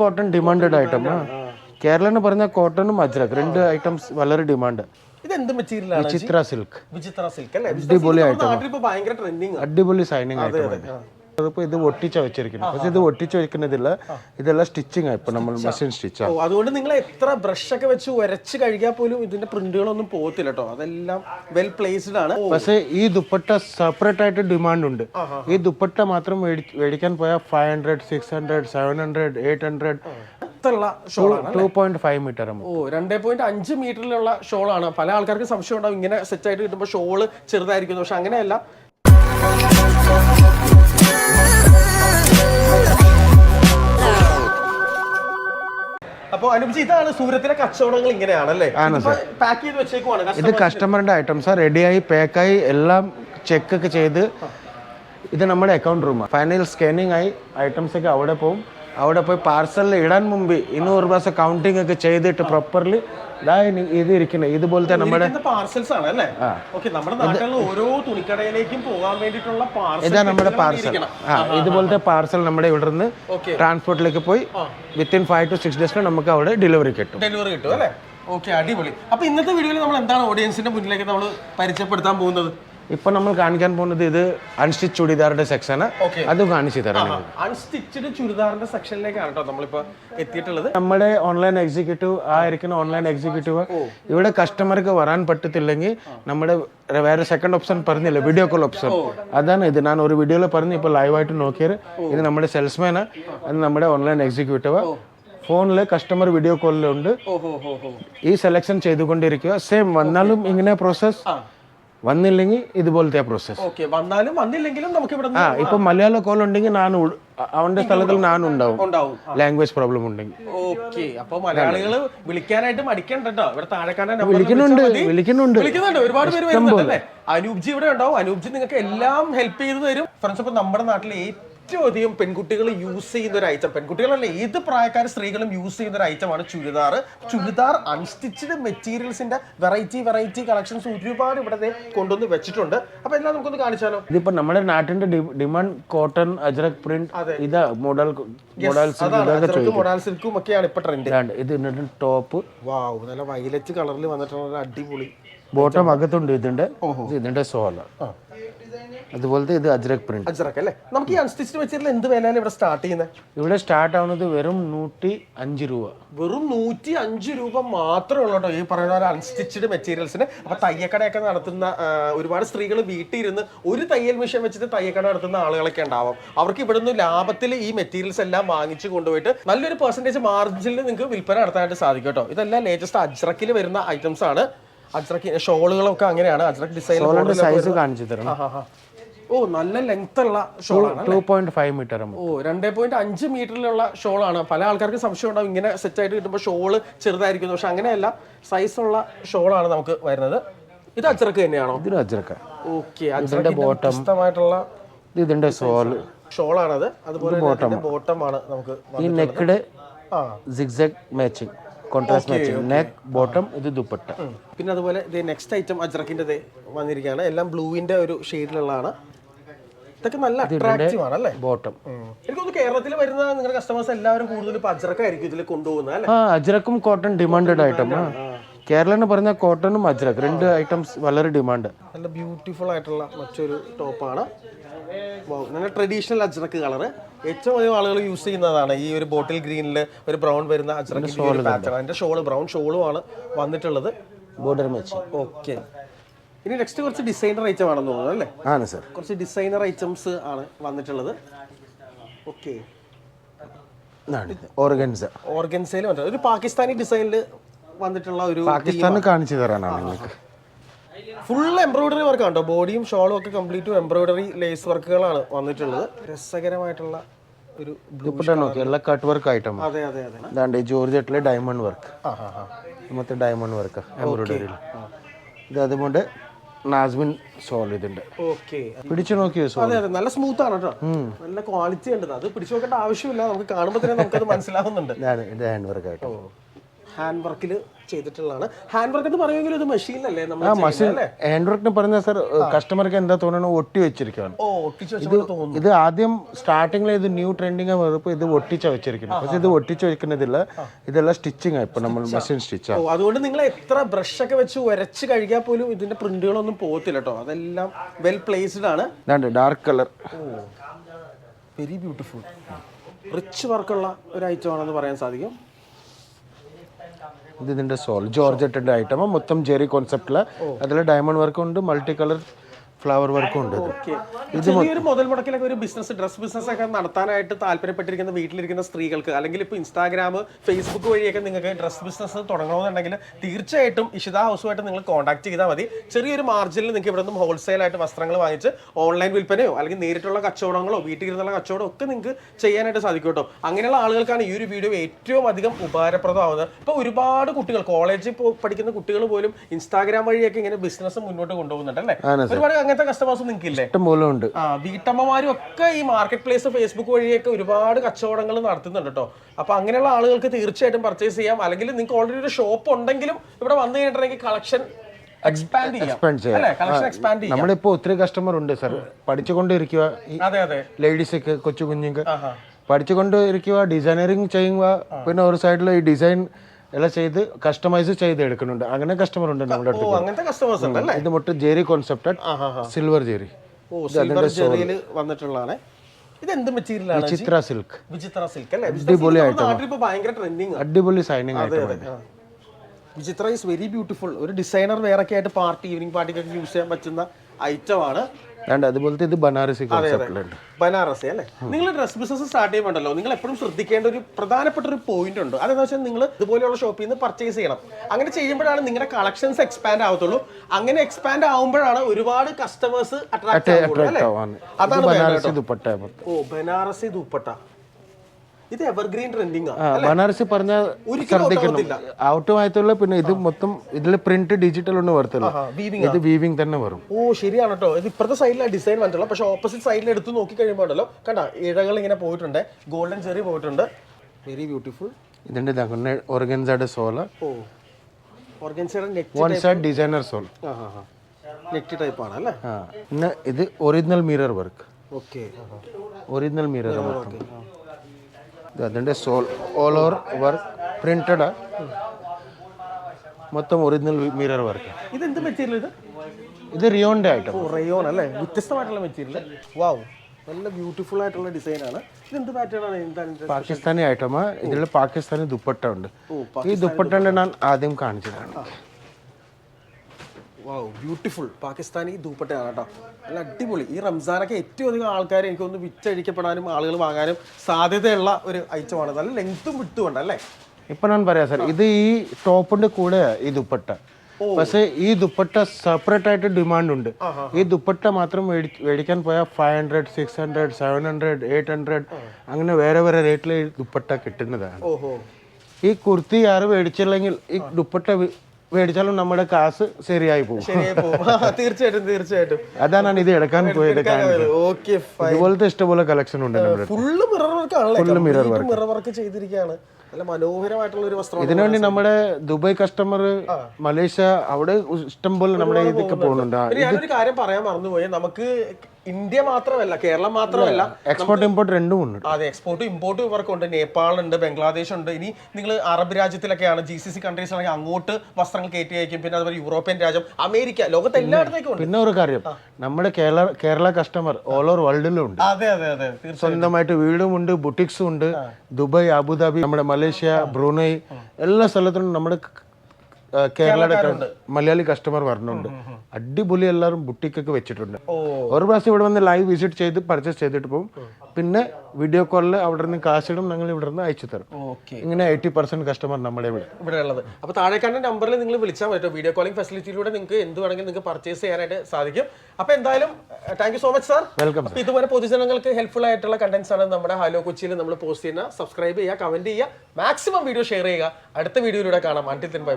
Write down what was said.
Cotton demanded item Kerala എന്ന് പറഞ്ഞ കോട്ടണും അജ്രക്. രണ്ട് ഐറ്റംസ് വളരെ ഡിമാൻഡ് സിൽക്ക് വിചിത്ര സിൽക്ക് അല്ലേ? അടിപൊളി ഐറ്റം അടിപൊളി സൈനിങ് ഐറ്റം അതിപ്പോ ഇത് ഒട്ടിച്ച വെച്ചിരിക്കുന്നത്. പക്ഷെ ഇത് ഒട്ടിച്ച് വെക്കുന്നതില്ല ഇതെല്ലാം സ്റ്റിച്ചിങ് ആണ് നമ്മൾ മെഷീൻ സ്റ്റിച്ച്. ഓ അതുകൊണ്ട് നിങ്ങൾ എത്ര ബ്രഷ് ഒക്കെ വെച്ച് ഉരച്ച് കഴുകിയാൽ പോലും ഇതിന്റെ പ്രിന്റുകളൊന്നും പോകത്തില്ല കേട്ടോ അതെല്ലാം വെൽ പ്ലേസ്ഡ് ആണ്. പക്ഷേ ഈ ദുപ്പട്ട സെപ്പറേറ്റ് ആയിട്ട് ഡിമാൻഡ് ഉണ്ട്. ഈ ദുപ്പട്ട മാത്രം മേടി- മേടിക്കാൻ പോയാൽ five hundred six hundred seven hundred eight hundred അടുത്തുള്ള ഷോളാണ് പോയിന്റ് അഞ്ച് മീറ്ററിലുള്ള ഷോളാണ്. പല ആൾക്കാർക്ക് സംശയം ഉണ്ടാവും. ഇങ്ങനെ സെറ്റ് ആയിട്ട് കിട്ടുമ്പോൾ ഷോൾ ചെറുതായിരിക്കുന്നു. പക്ഷെ അങ്ങനെയല്ല. അപ്പൊ അനുപിച്ച് ഇതാണ് സൂര്യത്തിലെ കച്ചവടങ്ങൾ ഇങ്ങനെയാണല്ലേ? പാക്ക് ചെയ്ത് വെച്ചേക്കുവാണ്. ഇത് കസ്റ്റമറിന്റെ ഐറ്റംസ് റെഡിയായി പാക്കായി എല്ലാം ചെക്ക് ഒക്കെ ചെയ്ത് ഇത് നമ്മുടെ അക്കൗണ്ട് റൂം ഫൈനൽ സ്കാനിങ് ആയി ഐറ്റംസ് ഒക്കെ അവിടെ പോകും അവിടെ പോയി പാർസലിൽ ഇടാൻ മുമ്പ് ഇന്നൂറ് മാസം കൗണ്ടിങ് ഒക്കെ ചെയ്തിട്ട് പ്രോപ്പർലി ഇതാ ഇരിക്കുന്നത് ഇതുപോലത്തെ നമ്മുടെ പാർസൽസ് ആണ് അല്ലേ? നമ്മുടെ നാട്ടിലുള്ള ഓരോ തുണിക്കടയിലേക്കും പോകാൻ വേണ്ടിയിട്ടുള്ള പാർസൽ ഇതാ നമ്മുടെ പാർസൽ ആ ഇതുപോലത്തെ പാർസൽ നമ്മുടെ ഇവിടെ നിന്ന് ട്രാൻസ്പോർട്ടിലേക്ക് പോയി വിത്തിൻ ഫൈവ് ടു സിക്സ് ഡേയ്സിൽ നമുക്ക് അവിടെ ഡെലിവറി കിട്ടും. ഡെലിവറി കിട്ടും അല്ലേ? ഓക്കെ അടിപൊളി. അപ്പൊ ഇന്നത്തെ വീഡിയോയിൽ നമ്മൾ എന്താണ് ഓഡിയൻസിന്റെ മുന്നിലേക്ക് നമ്മൾ പരിചയപ്പെടുത്താൻ പോകുന്നത്? ഇപ്പൊ നമ്മൾ കാണിക്കാൻ പോകുന്നത് ഇത് അൺസ്റ്റിച്ച് ചുരിദാറിന്റെ സെക്ഷൻ. അത് കാണിച്ചു തരാം അൺസ്റ്റിച്ചഡ് ചുരിദാറിന്റെ സെക്ഷനിലേക്കാണ് കേട്ടോ നമ്മളിപ്പോ എത്തിയിട്ടുള്ളത്. നമ്മുടെ ഓൺലൈൻ എക്സിക്യൂട്ടീവ് ആയിരിക്കുന്ന ഓൺലൈൻ എക്സിക്യൂട്ടീവ് ഇവിടെ കസ്റ്റമർക്ക് വരാൻ പറ്റത്തില്ലെങ്കിൽ നമ്മുടെ വേറെ സെക്കൻഡ് ഓപ്ഷൻ പറഞ്ഞില്ല? വീഡിയോ കോൾ ഓപ്ഷൻ അതാണ് ഇത്. ഞാൻ ഒരു വീഡിയോയിൽ പറഞ്ഞു ഇപ്പോൾ ലൈവായിട്ട് നോക്കിയത്. ഇത് നമ്മുടെ സെൽസ്മാൻ അത് നമ്മുടെ ഓൺലൈൻ എക്സിക്യൂട്ടീവ് ഫോണിൽ കസ്റ്റമർ വീഡിയോ കോളിലുണ്ട് ഈ സെലക്ഷൻ ചെയ്തുകൊണ്ടിരിക്കുക. സെയിം വന്നാലും ഇങ്ങനെ പ്രോസസ് വന്നില്ലെങ്കിൽ ഇതുപോലത്തെ പ്രോസസ് ഓക്കെ വന്നാലും വന്നില്ലെങ്കിലും നമുക്ക് ഇവിടെ ആ ഇപ്പൊ മലയാള കോൾ ഉണ്ടെങ്കിൽ ഞാൻ അവന്റെ സ്ഥലത്തിൽ ഞാൻ ഉണ്ടാവും. ലാംഗ്വേജ് പ്രോബ്ലം ഉണ്ടെങ്കിൽ. ഓക്കെ അപ്പൊ മലയാളികൾ വിളിക്കാനായിട്ട് മടിക്കണ്ട കേട്ടോ ഇവിടെ താഴെ കാണാൻ number വിളിക്കുന്നുണ്ട് വിളിക്കുന്നുണ്ട്. വിളിക്കുന്നുണ്ട് ഒരുപാട് പേര് വരുന്നുണ്ട് അല്ലേ? അനൂപ്ജി ഇവിടെ ഉണ്ടാവും. അനൂപ്ജി നിങ്ങൾക്ക് എല്ലാം ഹെൽപ്പ് ചെയ്ത് തരും. ഫ്രണ്ട്സ് ഇപ്പൊ നമ്മുടെ നാട്ടിൽ ഏറ്റവും അധികം പെൺകുട്ടികൾ യൂസ് ചെയ്യുന്ന ഒരു ഐറ്റം പെൺകുട്ടികളല്ല ഏത് പ്രായക്കാർ സ്ത്രീകളും യൂസ് ചെയ്യുന്ന ഒരു ഐറ്റമാണ് ചുരിദാർ ചുരിദാർ അൺസ്റ്റിച്ചഡ് മെറ്റീരിയൽസിന്റെ വെറൈറ്റി വെറൈറ്റി കളക്ഷൻസ് ഒരുപാട് ഇവിടെ കൊണ്ടുവന്ന് വെച്ചിട്ടുണ്ട്. അപ്പൊ എല്ലാം നമുക്കൊന്ന് കാണിച്ചാലോ? ഇതിപ്പോ നമ്മുടെ നാട്ടിന്റെ ഡിമാൻഡ് കോട്ടൺ അജ്രക് പ്രിന്റ് ഇതാ മോഡൽ സിൽക്കും ഒക്കെയാണ് ഇപ്പൊ ട്രെൻഡ് ഇത് ടോപ്പ് വാവ് നല്ല വയലറ്റ് കളറിൽ വന്നിട്ടുള്ള അടിപൊളി ബോട്ടം അകത്തുണ്ട് ഇതിന്റെ. ഇത് ഇതിന്റെ സോല അതുപോലത്തെ ഇത് അജ്രക് പ്രിന്റ് അജ്രക് അല്ലേ? നമുക്ക് ഈ അൺസ്റ്റിച്ചഡ് മെറ്റീരിയൽ എന്ത് വിലയാണ് ഇവിടെ സ്റ്റാർട്ട് ചെയ്യുന്നത് ഇവിടെ സ്റ്റാർട്ട് ആവുന്നത് വെറും നൂറ്റി അഞ്ച് രൂപ. വെറും നൂറ്റി അഞ്ച് രൂപ മാത്രമേ ഉള്ളൂ കേട്ടോ ഈ പറയുന്ന പോലെ അൺസ്റ്റിച്ചഡ് മെറ്റീരിയൽസിന് അപ്പൊ തയ്യക്കടയൊക്കെ നടത്തുന്ന ഒരുപാട് സ്ത്രീകൾ വീട്ടിൽ ഇരുന്ന് ഒരു തയ്യൽ മെഷീൻ വെച്ചിട്ട് തയ്യക്കട നടത്തുന്ന ആളുകളൊക്കെ ഉണ്ടാവും. അവർക്ക് ഇവിടുന്ന് ലാഭത്തിൽ ഈ മെറ്റീരിയൽസ് എല്ലാം വാങ്ങിച്ചു കൊണ്ടുപോയിട്ട് നല്ലൊരു പെർസെന്റേജ് മാർജിനിൽ നിങ്ങൾക്ക് വിൽപ്പന നടത്താനായിട്ട് സാധിക്കും കേട്ടോ. ഇതെല്ലാം ലേറ്റസ്റ്റ് അജ്രക്കിൽ വരുന്ന ഐറ്റംസ് ആണ്. അജ്രക്ക് ഷോളുകളൊക്കെ അങ്ങനെയാണ്. അജ്രക് ഡിസൈൻ സൈസ് കാണിച്ചു തരണം. ഓ നല്ല ലെങ്ത് ഉള്ള ഷോളാണ് ടു പോയിന്റ് ഫൈവ് മീറ്റർ ഓ രണ്ടേ പോയിന്റ് അഞ്ച് മീറ്ററിലുള്ള ഷോളാണ്. പല ആൾക്കാർക്ക് സംശയം ഉണ്ടാവും ഇങ്ങനെ സെറ്റ് ആയിട്ട് കിട്ടുമ്പോൾ ഷോൾ ചെറുതായിരിക്കുന്നു. പക്ഷെ അങ്ങനെയല്ല. സൈസുള്ള ഷോളാണ് നമുക്ക് വരുന്നത്. ഇത് അച്ചറക്ക് തന്നെയാണോ? ഇതിന് അജ്രക്ക ഓക്കെ വ്യത്യസ്തമായിട്ടുള്ള ഇത് ഇതിന്റെ ഷോൾ ഷോളാണത്. അതുപോലെ ബോട്ടം ആണ് നമുക്ക് ഈ നെക്കിടെ ആ. Zigzag matching contrast matching neck bottom ഇത് ദുപ്പട്ട. പിന്നെ അതുപോലെ ഇത് നെക്സ്റ്റ് ഐറ്റം അജ്രക്കിന്റെ വന്നിരിക്കുകയാണ്. എല്ലാം ബ്ലൂവിന്റെ ഒരു ഷെയ്ഡിലുള്ളതാണ് ഇതൊക്കെ നല്ല അട്രാക്റ്റീവ് ആണ് അല്ലേ? ബോട്ടം എനിക്ക് കേരളത്തിൽ വരുന്ന നിങ്ങളുടെ കസ്റ്റമേഴ്സ് എല്ലാവരും കൂടുതലും അജ്രക്കായിരിക്കും ഇതിൽ കൊണ്ടുപോകുന്നത് അല്ലേ? അജ്രക്കും കോട്ടൺ ഡിമാൻഡഡ് ഐറ്റം കേരള എന്ന് പറഞ്ഞ കോട്ടണും അജ്രക് രണ്ട് ഐറ്റംസ് വളരെ ഡിമാൻഡ്. നല്ല ബ്യൂട്ടിഫുൾ ആയിട്ടുള്ള മറ്റൊരു ടോപ്പാണ് നല്ല ട്രഡീഷണൽ അജ്രക്ക് കളർ ഏറ്റവും അധികം ആളുകൾ യൂസ് ചെയ്യുന്നതാണ് ഈ ഒരു ബോട്ടിൽ ഗ്രീനിൽ ഒരു ബ്രൗൺ വരുന്ന അജ്രക്കിന്റെ പാറ്റേൺ അതിന്റെ ഷോൾ ബ്രൗൺ ഷോളും ആണ് വന്നിട്ടുള്ളത്. ബോർഡർ മാച്ചിങ് ഓക്കെ ഇനി നെക്സ്റ്റ് കുറച്ച് ഡിസൈനർ ഐറ്റം ആണെന്ന് തോന്നുന്നു അല്ലേ? ആണ് സർ കുറച്ച് ഡിസൈനർ ഐറ്റംസ് ആണ് വന്നിട്ടുള്ളത്. ഓക്കെ ഓർഗൻസ ഓർഗൻസയിൽ ഒരു പാകിസ്ഥാനി ഡിസൈനിൽ വന്നിട്ടുള്ള ഒരു പാകിസ്ഥാനിൽ കാണിച്ചു തരാനാണ് നിങ്ങൾക്ക്. ഫുൾ എംബ്രോയിഡറി വർക്ക് ആണ്? കേട്ടോ ബോഡിയും ഷോളും ഒക്കെ കംപ്ലീറ്റ് എംബ്രോയിഡറി ലേസ് വർക്കുകളാണ് വന്നിട്ടുള്ളത്. രസകരമായിട്ടുള്ള ഒരു blue- ദുപ്പട്ട നോക്കി എല്ലാ കട്ട് വർക്ക് അതെ അതെ അതെ. ഇതാണ്ട് ഡയമണ്ട് വർക്ക് മൊത്തം ഡയമണ്ട് വർക്ക് എംബ്രോയിഡറിയിൽ ഇത് അതുകൊണ്ട് നാസ്മിൻ സോൾവ് ഇതുണ്ട്. ഓക്കെ പിടിച്ചു നോക്കിയോ സോ അതെ അതെ. നല്ല സ്മൂത്ത് ആണ് കേട്ടോ നല്ല ക്വാളിറ്റി ഉണ്ട്. അത് പിടിച്ചു നോക്കേണ്ട ആവശ്യമില്ല. നമുക്ക് കാണുമ്പോൾ തന്നെ നമുക്കത് മനസ്സിലാവുന്നുണ്ട്. ഹാൻഡ് വർക്ക് ആയിട്ട് ഹാൻഡ് വർക്കിൽ ചെയ്തിട്ടുള്ളതാണ്. ഹാൻഡ് വർക്ക് എന്ന് പറയുമെങ്കിൽ ഇത് മെഷീനിലല്ലേ നമ്മൾ ആ ചെയ്യുന്നത് ഹാൻഡ് വർക്ക് എന്ന് പറഞ്ഞാൽ സാർ കസ്റ്റമർക്ക് എന്താ തോന്നണോ ഒട്ടി വെച്ചിരിക്കുകയാണ് ഓ ഒട്ടിച്ച് തോന്നുന്നു. ഇത് ആദ്യം സ്റ്റാർട്ടിങ്ങിൽ ഇത് ന്യൂ ട്രെൻഡിങ് വന്നപ്പോൾ ഇത് ഒട്ടിച്ച വെച്ചിരിക്കുന്നത്. പക്ഷെ ഇത് ഒട്ടിച്ച് വെക്കുന്നതില്ല. ഇതെല്ലാം സ്റ്റിച്ചിങ് ആ ഇപ്പൊ നമ്മൾ മെഷീൻ സ്റ്റിച്ച് അതുകൊണ്ട് നിങ്ങൾ എത്ര ബ്രഷ് ഒക്കെ വെച്ച് ഉരച്ച് കഴുകിയാൽ പോലും ഇതിന്റെ പ്രിന്റുകളൊന്നും പോകത്തില്ല കേട്ടോ അതെല്ലാം വെൽ പ്ലേസ്ഡ് ആണ്. Dark colour very beautiful rich വർക്കുള്ള ഒരു ഐറ്റം ആണെന്ന് പറയാൻ സാധിക്കും. ഇത് ഇതിന്റെ സോൾ ജോർജറ്റിന്റെ ഐറ്റം മൊത്തം ജെറി കോൺസെപ്റ്റിൽ അതിൽ ഡയമണ്ട് വർക്ക് ഉണ്ട് മൾട്ടി കളർ ഫ്ലവർ വർക്കും ഉണ്ട്. ഇത് ചെറിയൊരു മുതൽ മുടക്കിലൊക്കെ ഒരു ബിസിനസ് ഡ്രസ് ബിസിനസ് ഒക്കെ നടത്താനായിട്ട് താല്പര്യപ്പെട്ടിരിക്കുന്ന വീട്ടിലിരിക്കുന്ന സ്ത്രീകൾക്ക് അല്ലെങ്കിൽ ഇപ്പൊ ഇൻസ്റ്റാഗ്രാം ഫേസ്ബുക്ക് വഴിയൊക്കെ നിങ്ങൾക്ക് ഡ്രസ് ബിസിനസ് തുടങ്ങണമെന്നുണ്ടെങ്കിൽ തീർച്ചയായിട്ടും ഇഷിത ഹൗസുമായിട്ട് നിങ്ങൾ കോൺടാക്ട് ചെയ്താൽ മതി. ചെറിയൊരു മാർജിനിൽ നിങ്ങൾക്ക് ഇവിടെ നിന്നും ഹോൾസെയിൽ ആയിട്ട് വസ്ത്രങ്ങൾ വാങ്ങിച്ച് ഓൺലൈൻ വിൽപ്പനയോ അല്ലെങ്കിൽ നേരിട്ടുള്ള കച്ചവടങ്ങളോ വീട്ടിൽ ഇരുന്നുള്ള കച്ചവടം ഒക്കെ നിങ്ങൾക്ക് ചെയ്യാനായിട്ട് സാധിക്കും കേട്ടോ അങ്ങനെയുള്ള ആളുകൾക്കാണ് ഈ ഒരു വീഡിയോ ഏറ്റവും അധികം ഉപകാരപ്രദമാവുന്നത്. ഇപ്പൊ ഒരുപാട് കുട്ടികൾ കോളേജിൽ പഠിക്കുന്ന കുട്ടികൾ പോലും ഇൻസ്റ്റാഗ്രാം വഴിയൊക്കെ ഇങ്ങനെ ബിസിനസ് മുന്നോട്ട് കൊണ്ടുപോകുന്നുണ്ട് അല്ലേ? ഒരുപാട് അങ്ങനത്തെ കസ്റ്റമേഴ്സ് നിങ്ങൾക്ക് ഇല്ലേ ഇഷ്ടം പോലെ ഉണ്ട്. ആ വീട്ടമ്മമാരും ഒക്കെ ഈ മാർക്കറ്റ് പ്ലേസ് ഫേസ്ബുക്ക് വഴിയൊക്കെ ഒരുപാട് കച്ചവടങ്ങൾ നടത്തുന്നുണ്ട് കേട്ടോ. അപ്പൊ അങ്ങനെയുള്ള ആളുകൾക്ക് തീർച്ചയായിട്ടും പർച്ചേസ് ചെയ്യാം. അല്ലെങ്കിൽ നിങ്ങൾക്ക് ഓൾറെഡി ഒരു ഷോപ്പ് ഉണ്ടെങ്കിലും ഇവിടെ വന്നു കഴിഞ്ഞിട്ടുണ്ടെങ്കിൽ കളക്ഷൻ എക്സ്പാൻഡ് ചെയ്യാം. നമ്മളിപ്പോ ഒത്തിരി കസ്റ്റമർ ഉണ്ട് സർ പഠിച്ചുകൊണ്ടിരിക്കുക. ലേഡീസ് ഒക്കെ കൊച്ചു കുഞ്ഞുങ്ങൾക്ക് പഠിച്ചുകൊണ്ടിരിക്കുക പഠിച്ചുകൊണ്ട് ഇരിക്കുക ഡിസൈനറിങ് ചെയ്യുക പിന്നെ ഒരു സൈഡിൽ ഈ ഡിസൈൻ എല്ലാം ചെയ്ത് കസ്റ്റമൈസ് ചെയ്ത് എടുക്കുന്നുണ്ട് അങ്ങനെ കസ്റ്റമർ ഉണ്ട് നമ്മുടെ അടുത്ത്. അങ്ങനത്തെ കസ്റ്റമേഴ്സ് ഉണ്ട് അല്ലേ ഇത് മൊട്ട് ജെറി കോൺസെപ്റ്റ് സിൽവർ ജെറി. ഓ സിൽവർ ജെറിയിൽ വന്നിട്ടുള്ളതാണ്. ഇത് എന്ത് മെറ്റീരിയൽ ആണ് സിൽക്ക് വിചിത്ര സിൽക്ക് അല്ലേ? അടിപൊളി ട്രെൻഡിങ് അടിപൊളി സൈനിങ് ആയിട്ട് വിചിത്ര ഈസ് വെരി ബ്യൂട്ടിഫുൾ ഒരു ഡിസൈനർ വേറൊക്കെ ആയിട്ട് പാർട്ടി ഈവനിങ് പാർട്ടിക്കൊക്കെ യൂസ് ചെയ്യാൻ പറ്റുന്ന ഐറ്റം അതുപോലെ അതുപോലത്തെ ഇത് ബനാറസി കോൺസെപ്റ്റിലുണ്ട് ബനാറസി അല്ലേ? നിങ്ങൾ ഡ്രസ് ബിസിനസ് സ്റ്റാർട്ട് ചെയ്യുമ്പോണ്ടല്ലോ നിങ്ങൾ എപ്പോഴും ശ്രദ്ധിക്കേണ്ട ഒരു പ്രധാനപ്പെട്ട ഒരു പോയിന്റ് ഉണ്ട്. അതെന്ന് വെച്ചാൽ നിങ്ങൾ ഇതുപോലെയുള്ള ഷോപ്പിൽ നിന്ന് പർച്ചേസ് ചെയ്യണം. അങ്ങനെ ചെയ്യുമ്പോഴാണ് നിങ്ങളുടെ കളക്ഷൻസ് എക്സ്പാൻഡ് ആവത്തുള്ളൂ. അങ്ങനെ എക്സ്പാൻഡ് ആവുമ്പോഴാണ് ഒരുപാട് കസ്റ്റമേഴ്സ് അട്രാക്ട് അതാണ് ബനാറസി ദുപ്പട്ട ഓ ബനാറസി ദുപ്പട്ട. ഇത് എവർഗ്രീൻ ട്രെൻഡിങ് ബനാറസി പറഞ്ഞ ഔട്ടുമായിട്ടുള്ള പിന്നെ ഇത് മൊത്തം ഇതിൽ പ്രിന്റ് ഡിജിറ്റൽ ഒന്നും വരത്തില്ല ഇത് വീവിംഗ് തന്നെ വരും ഓ ശരിയാണ് കേട്ടോ ഇത് ഇപ്പുറത്തെ സൈഡിലാണ് ഡിസൈൻ വന്നിട്ടുള്ള പക്ഷെ ഓപ്പോസിറ്റ് സൈഡിൽ എടുത്ത് നോക്കി കഴിയുമ്പോൾ ഉണ്ടല്ലോ കണ്ട ഇഴകൾ ഇങ്ങനെ പോയിട്ടുണ്ട്. ഗോൾഡൻ ചെറി പോയിട്ടുണ്ട്. വെരി ബ്യൂട്ടിഫുൾ ഇതിന്റെ ഇതാ ഓർഗൻസയുടെ shawl. One side designer shawl. Net type ആണ് അല്ലേ? പിന്നെ ഇത് original mirror work okay original mirror work ഇത് അതിന്റെ shawl all over work printed മൊത്തം ഒറിജിനൽ മിറർ വർക്ക് ഇത് എന്ത് മെറ്റീരിയൽ ഇത്? ഇത് റിയോണിന്റെ ആയിട്ട്. റിയോൺ അല്ലേ? വ്യത്യസ്തമായിട്ടുള്ള മെറ്റീരിയൽ വാവ് നല്ല ബ്യൂട്ടിഫുൾ ആയിട്ടുള്ള ഡിസൈൻ ആണ്. ഇത് എന്ത് പാറ്റേൺ ആണ്? എന്താണ് പാകിസ്ഥാനി ഐറ്റമാ ഇതിൽ പാകിസ്ഥാനി ദുപ്പട്ട ഉണ്ട്. ഈ ദുപ്പട്ട. ഞാൻ ആദ്യം കാണിച്ചതാണ്. വാവ് ബ്യൂട്ടിഫുൾ പാകിസ്ഥാനി ദൂപ്പട്ടയാണ് കേട്ടോ നല്ല അടിപൊളി. ഈ റംസാനൊക്കെ ഏറ്റവും അധികം ആൾക്കാർ എനിക്കൊന്ന് വിറ്റഴിക്കപ്പെടാനും ആളുകൾ വാങ്ങാനും സാധ്യതയുള്ള ഒരു ഐറ്റമാണ്. നല്ല ലെങ്ത്തും വിട്ടും ഉണ്ട് അല്ലേ? ഇപ്പൊ ഞാൻ പറയാം സാർ ഇത് ഈ ടോപ്പിന്റെ കൂടെ ഈ ദുപ്പട്ട. പക്ഷേ ഈ ദുപ്പട്ട സെപ്പറേറ്റ് ആയിട്ട് ഡിമാൻഡ് ഉണ്ട്. ഈ ദുപ്പട്ട മാത്രം മേടി- മേടിക്കാൻ പോയാൽ five hundred six hundred seven hundred eight hundred അങ്ങനെ വേറെ വേറെ റേറ്റിൽ ദുപ്പട്ട കിട്ടുന്നതാണ്. ഈ കുർത്തി ആറ് മേടിച്ചില്ലെങ്കിൽ ഈ ദുപ്പട്ട മേടിച്ചാലും നമ്മുടെ കാസ് ശരിയായി പോകും. തീർച്ചയായിട്ടും തീർച്ചയായിട്ടും. അതാണ് ഇത് എടുക്കാൻ പോയത് ഇതുപോലത്തെ ഇഷ്ടപോലെ കളക്ഷൻ ഉണ്ട് full mirror work mirror work ചെയ്തിരിക്കുകയാണ്. നല്ല മനോഹരമായിട്ടുള്ള ഒരു വസ്ത്രം ഇതിനുവേണ്ടി നമ്മുടെ ദുബായ് കസ്റ്റമർ മലേഷ്യ അവിടെ ഇഷ്ടംപോലെ നമ്മുടെ ഇതൊക്കെ പോകുന്നുണ്ട്. ഞാനൊരു കാര്യം പറയാൻ മറന്നുപോയി. നമുക്ക് ഇന്ത്യ മാത്രമല്ല കേരളം മാത്രമല്ല എക്സ്പോർട്ട് ഇമ്പോർട്ട് രണ്ടും ഉണ്ട് അതെ എക്സ്പോർട്ട് ഇമ്പോർട്ട് ഇവർക്കുണ്ട്. നേപ്പാൾ ഉണ്ട് ബംഗ്ലാദേശ് ഉണ്ട് ഇനി നിങ്ങൾ അറബ് രാജ്യത്തിലൊക്കെയാണ് ജി സി സി കൺട്രീസ് ആണെങ്കിൽ അങ്ങോട്ട് വസ്ത്രങ്ങൾ കയറ്റി അയക്കും. പിന്നെ അതുപോലെ യൂറോപ്യൻ രാജ്യം അമേരിക്ക ലോകത്ത് എല്ലായിടത്തേക്കും ഉണ്ട്. പിന്നെ ഒരു കാര്യം നമ്മുടെ Kerala Kerala customer all over വേൾഡിലും ഉണ്ട്. അതെ അതെ അതെ സ്വന്തമായിട്ട് വീടും ഉണ്ട് ബുട്ടിക്സും ഉണ്ട്. ദുബായ് അബുദാബി നമ്മുടെ മലേഷ്യ ബ്രൂണൈ എല്ലാ സ്ഥലത്തും നമ്മുടെ കേരളയുടെ മലയാളി കസ്റ്റമർ വരുന്നുണ്ട് അടിപൊളി എല്ലാവരും ബുട്ടിക്കൊക്കെ വെച്ചിട്ടുണ്ട്. ഒരു പ്രാവശ്യം ഇവിടെ വന്ന് ലൈവ് വിസിറ്റ് ചെയ്ത് പർച്ചേസ് ചെയ്തിട്ട് പോകും. പിന്നെ വീഡിയോ കോളിൽ അവിടെ നിന്ന് കാശിടും ഞങ്ങൾ ഇവിടെ നിന്ന് അയച്ചു തരും. ഇങ്ങനെ എയ്റ്റി പെർസെന്റ് കസ്റ്റമർ നമ്മുടെ ഇവിടെ. ഇവിടെ ഉള്ളത് അപ്പോൾ താഴേക്കാണ്ട നമ്പറിൽ നിങ്ങൾ വിളിച്ചാൽ പറ്റും വീഡിയോ കോളിംഗ് ഫെസിലിറ്റിയിലൂടെ നിങ്ങൾക്ക് എന്ത് വേണമെങ്കിലും നിങ്ങൾക്ക് പർച്ചേസ് ചെയ്യാനായിട്ട് സാധിക്കും. അപ്പോൾ എന്തായാലും thank you so much sir welcome ഇതുപോലെ പൊതുജനങ്ങൾക്ക് ഹെൽപ്ഫുൾ ആയിട്ടുള്ള കണ്ടന്റ്സ് ആണ് നമ്മുടെ ഹലോ കൊച്ചിയിൽ നമ്മൾ പോസ്റ്റ് ചെയ്യുന്ന. സബ്സ്ക്രൈബ് ചെയ്യുക കമന്റ് ചെയ്യുക മാക്സിമം വീഡിയോ ഷെയർ ചെയ്യുക. അടുത്ത വീഡിയോയിലൂടെ കാണാം. Until bye bye